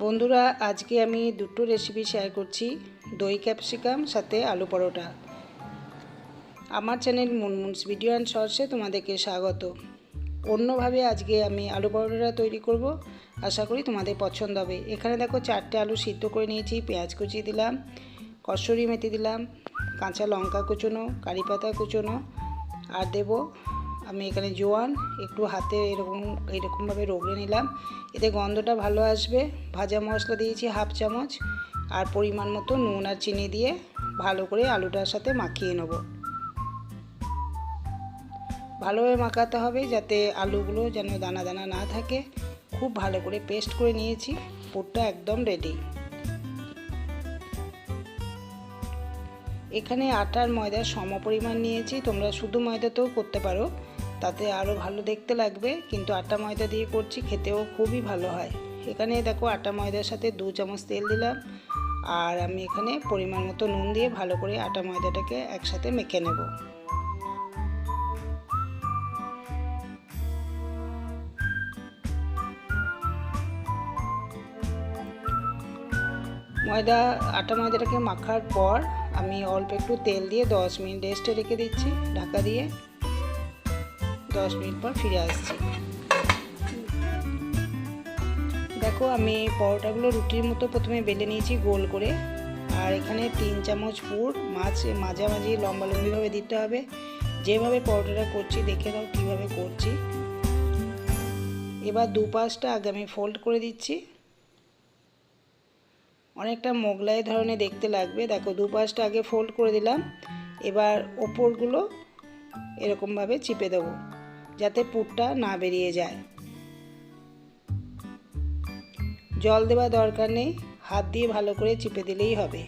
বন্ধুরা, আজকে আমি দুটো রেসিপি শেয়ার করছি। দই ক্যাপসিকাম সাথে আলু পরোটা। আমার চ্যানেল মুনমুনস ভিডিও অ্যান্ড শর্টসে তোমাদেরকে স্বাগত। অন্যভাবে আজকে আমি আলু পরোটা তৈরি করব। আশা করি তোমাদের পছন্দ হবে। এখানে দেখো চারটে আলু সিদ্ধ করে নিয়েছি, পেঁয়াজ কুচি দিলাম, কসুরি মেথি দিলাম, কাঁচা লঙ্কা কুচোনো, কারি পাতা কুচোনো, আর দেবো আমি এখানে জোয়ান, একটু হাতে এরকম, এরকমভাবে রগড়ে নিলাম। এতে গন্ধটা ভালো আসবে। ভাজা মশলা দিয়েছি হাফ চামচ, আর পরিমাণ মতো নুন আর চিনি দিয়ে ভালো করে আলুটার সাথে মাখিয়ে নেব। ভালোভাবে মাখাতে হবে যাতে আলুগুলো যেন দানা দানা না থাকে। খুব ভালো করে পেস্ট করে নিয়েছি, পুরটা একদম রেডি এখানে আটার ময়দার সম পরিমাণ নিয়েছি, তোমরা শুধু ময়দাতেও করতে পারো। তাতে আরও ভালো দেখতে লাগবে, কিন্তু আটা ময়দা দিয়ে করছি, খেতেও খুবই ভালো হয়। এখানে দেখো আটা ময়দার সাথে দু চামচ তেল দিলাম, আর আমি এখানে পরিমাণ মতো নুন দিয়ে ভালো করে আটা ময়দাটাকে একসাথে মেখে নেব। ময়দা, আটা ময়দাটাকে মাখার পর আমি অল্প একটু তেল দিয়ে দশ মিনিট রেস্টে রেখে দিচ্ছি, ঢাকা দিয়ে। দশ মিনিট পর ফিরে আসছি। দেখো, আমি পরোটাগুলো রুটির মতো প্রথমে বেলে নিয়েছি গোল করে। আর এখানে তিন চামচ পুর, মাছ, মাঝামাঝি লম্বা লম্বিভাবে দিতে হবে। যেভাবে পরোটাটা করছি, দেখে নাও কীভাবে করছি। এবার দু পাশটা আগে আমি ফোল্ড করে দিচ্ছি। অনেকটা মোগলাই ধরনের দেখতে লাগবে। দেখো দু পাশটা আগে ফোল্ড করে দিলাম। এবার ওপরগুলো এরকমভাবে চিপে দেবো। যাতে পুরটা না বেরিয়ে যায়। জল দেওয়া দরকার নেই, হাত দিয়ে ভালো করে চিপে দিলেই হবে।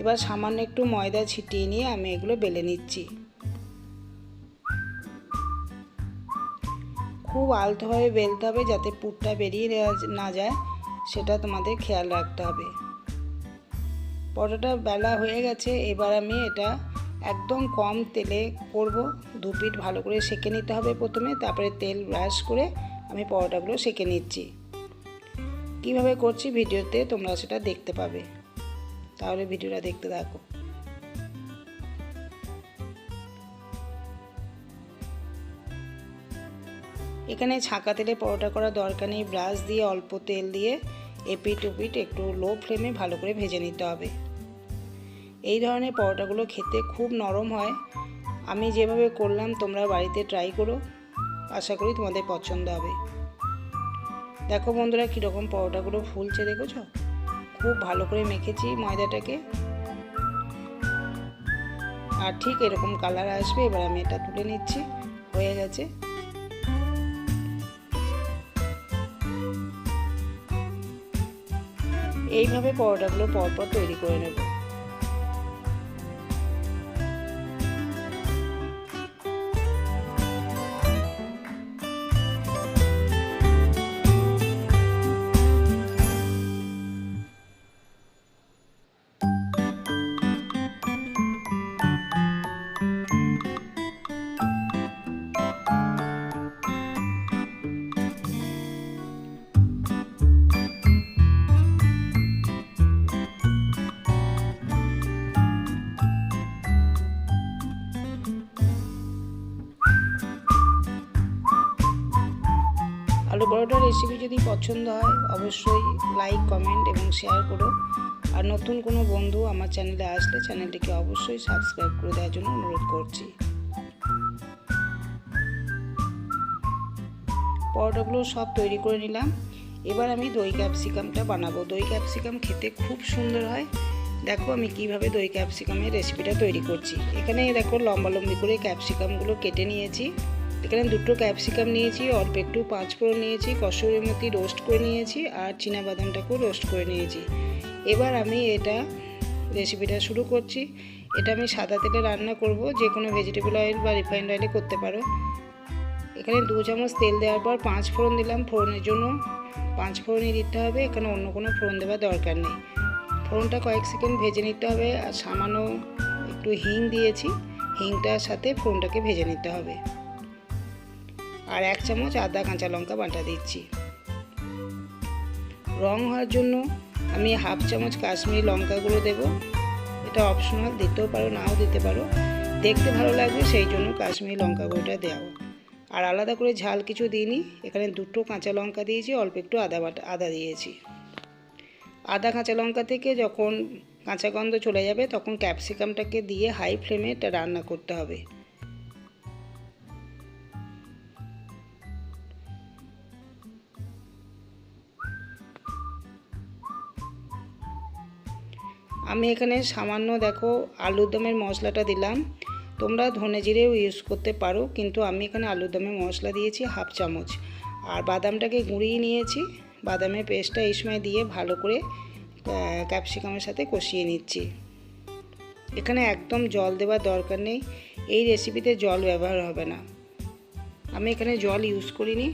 এবার সামান্য একটু ময়দা ছিটিয়ে নিয়ে আমি এগুলো বেলে নিচ্ছি। খুব আলতোভাবে বেলতে হবে যাতে পুরটা বেরিয়ে না যায়, সেটা তোমাদের খেয়াল রাখতে হবে। পরোটা বেলা হয়ে গেছে, এবার আমি এটা একদম কম তেলে করব। দু পিঠ ভালো করে সেঁকে নিতে হবে প্রথমে, তারপরে তেল ব্রাশ করে আমি পরোটাগুলো সেঁকে নিচ্ছি। কীভাবে করছি ভিডিওতে তোমরা সেটা দেখতে পাবে। তাহলে ভিডিওটা দেখতে থাকো। এখানে ছাঁকা তেলে পরোটা করার দরকার নেই। ব্রাশ দিয়ে অল্প তেল দিয়ে এপিট ওপিট একটু লো ফ্লেমে ভালো করে ভেজে নিতে হবে। এই ধরনের পরোটাগুলো খেতে খুব নরম হয়। আমি যেভাবে করলাম, তোমরা বাড়িতে ট্রাই করো। আশা করি তোমাদের পছন্দ হবে। দেখো বন্ধুরা কীরকম পরোটাগুলো ফুলছে, দেখেছ? খুব ভালো করে মেখেছি ময়দাটাকে। আর ঠিক এরকম কালার আসবে, এবার আমি এটা তুলে নিচ্ছি। হয়ে গেছে। এইভাবে পরোটাগুলো পরপর তৈরি করে নেব। রেসিপি যদি পছন্দ হয়, অবশ্যই লাইক কমেন্ট এবং শেয়ার করো। আর নতুন কোনো বন্ধু আমার চ্যানেলে আসলে চ্যানেলটিকে অবশ্যই সাবস্ক্রাইব করে দেওয়ার জন্য অনুরোধ করছি। পরোটাগুলো সব তৈরি করে নিলাম। এবার আমি দই ক্যাপসিকামটা বানাবো। দই ক্যাপসিকাম খেতে খুব সুন্দর হয়। দেখো আমি কীভাবে দই ক্যাপসিকামের রেসিপিটা তৈরি করছি। এখানে দেখো লম্বা লম্বি করে ক্যাপসিকামগুলো কেটে নিয়েছি। এখানে দুটো ক্যাপসিকাম নিয়েছি, অল্প একটু পাঁচ ফোড়ন নিয়েছি কসুরি মেথি রোস্ট করে নিয়েছি আর বাদামটাকেও রোস্ট করে নিয়েছি। এবার আমি এটা রেসিপিটা শুরু করছি। এটা আমি সাদা তেলে রান্না করব, যে কোনো ভেজিটেবল অয়েল বা রিফাইন্ড অয়েলে করতে পারো। এখানে দু চামচ তেল দেওয়ার পর পাঁচ ফোড়ন দিলাম ফোড়নের জন্য। পাঁচ ফোড়নই দিতে হবে, এখানে অন্য কোনো ফোড়ন দেওয়ার দরকার নেই। ফোড়নটা কয়েক সেকেন্ড ভেজে নিতে হবে আর সামান্য একটু হিং দিয়েছি। হিংটার সাথে ফোড়নটাকে ভেজে নিতে হবে। আর এক চামচ আদা কাঁচা লঙ্কা বাটা দিচ্ছি। রং হওয়ার জন্য আমি হাফ চামচ কাশ্মীরি লঙ্কা গুঁড়ো দেবো। এটা অপশনাল, দিতেও পারো, নাও দিতে পারো। দেখতে ভালো লাগবে, সেই জন্য কাশ্মীরি লঙ্কা গুঁড়োটা দেওয়া। আর আলাদা করে ঝাল কিছু দিইনি, এখানে দুটো কাঁচা লঙ্কা দিয়েছি, অল্প একটু আদা বাটা, আদা দিয়েছি। আদা কাঁচা লঙ্কা থেকে যখন কাঁচা গন্ধ চলে যাবে, তখন ক্যাপসিকামটাকে দিয়ে হাই ফ্লেমে এটা রান্না করতে হবে। আমি এখানে সামান্য দেখো আলুর দমের মশলাটা দিলাম। তোমরা ধনে জিরেও ইউজ করতে পারো, কিন্তু আমি এখানে আলুর দমের মশলা দিয়েছি হাফ চামচ। আর বাদামটাকে গুঁড়িয়ে নিয়েছি, বাদামের পেস্টটা এই সময় দিয়ে ভালো করে ক্যাপসিকামের সাথে কষিয়ে নিচ্ছি। এখানে একদম জল দেওয়ার দরকার নেই, এই রেসিপিতে জল ব্যবহার হবে না। আমি এখানে জল ইউজ করিনি,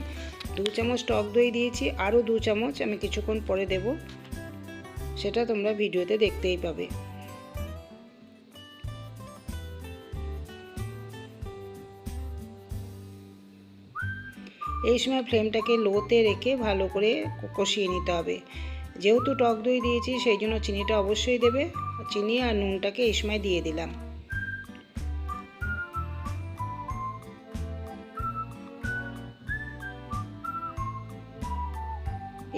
দু চামচ টক দই দিয়েছি, আরও দু চামচ আমি কিছুক্ষণ পরে দেব। সেটা তোমরা ভিডিওতে দেখতেই পাবে। এই সময় ফ্লেমটাকে লোতে রেখে ভালো করে কষিয়ে নিতে হবে। যেহেতু টক দই দিয়েছি, সেই জন্য চিনিটা অবশ্যই দেবে। চিনি আর নুনটাকে এই সময় দিয়ে দিলাম।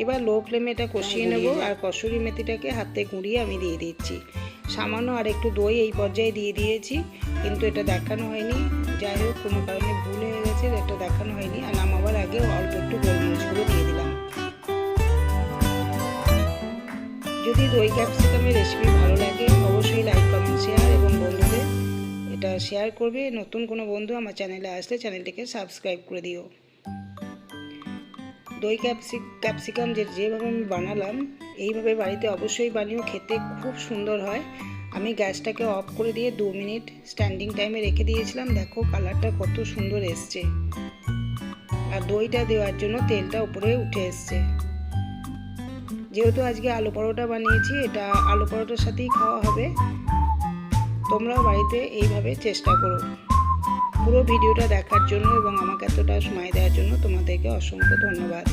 এবার লো ফ্লেমে এটা কষিয়ে নেব আর কসুরি মেথিটাকে হাতে গুঁড়িয়ে আমি দিয়ে দিচ্ছি। সামান্য আর একটু দই এই পর্যায়ে দিয়ে দিয়েছি কিন্তু এটা দেখানো হয়নি। যাই হোক কোনো কারণে ভুল হয়ে গেছে এটা দেখানো হয়নি। আর নামাবার আগে অল্প একটু গোলমরিচগুলো দিয়ে দিলাম। যদি দই ক্যাপসিকামের রেসিপি ভালো লাগে অবশ্যই লাইক কমেন্ট শেয়ার এবং বন্ধুদের এটা শেয়ার করবে। নতুন কোনো বন্ধু আমার চ্যানেলে আসলে চ্যানেলটিকে সাবস্ক্রাইব করে দিও। দই ক্যাপসিক ক্যাপসিকাম যে যেভাবে আমি বানালাম, এইভাবে বাড়িতে অবশ্যই বানিয়েও খেতে খুব সুন্দর হয়। আমি গ্যাসটাকে অফ করে দিয়ে দু মিনিট স্ট্যান্ডিং টাইমে রেখে দিয়েছিলাম। দেখো কালারটা কত সুন্দর এসছে। আর দইটা দেওয়ার জন্য তেলটা উপরে উঠে এসছে। যেহেতু আজকে আলু পরোটা বানিয়েছি, এটা আলু পরোটার সাথেই খাওয়া হবে। তোমরাও বাড়িতে এইভাবে চেষ্টা করো। পুরো ভিডিওটা দেখার জন্য এবং আমাকে এতটা সময় দেওয়ার জন্য তোমাদেরকে অসংখ্য ধন্যবাদ।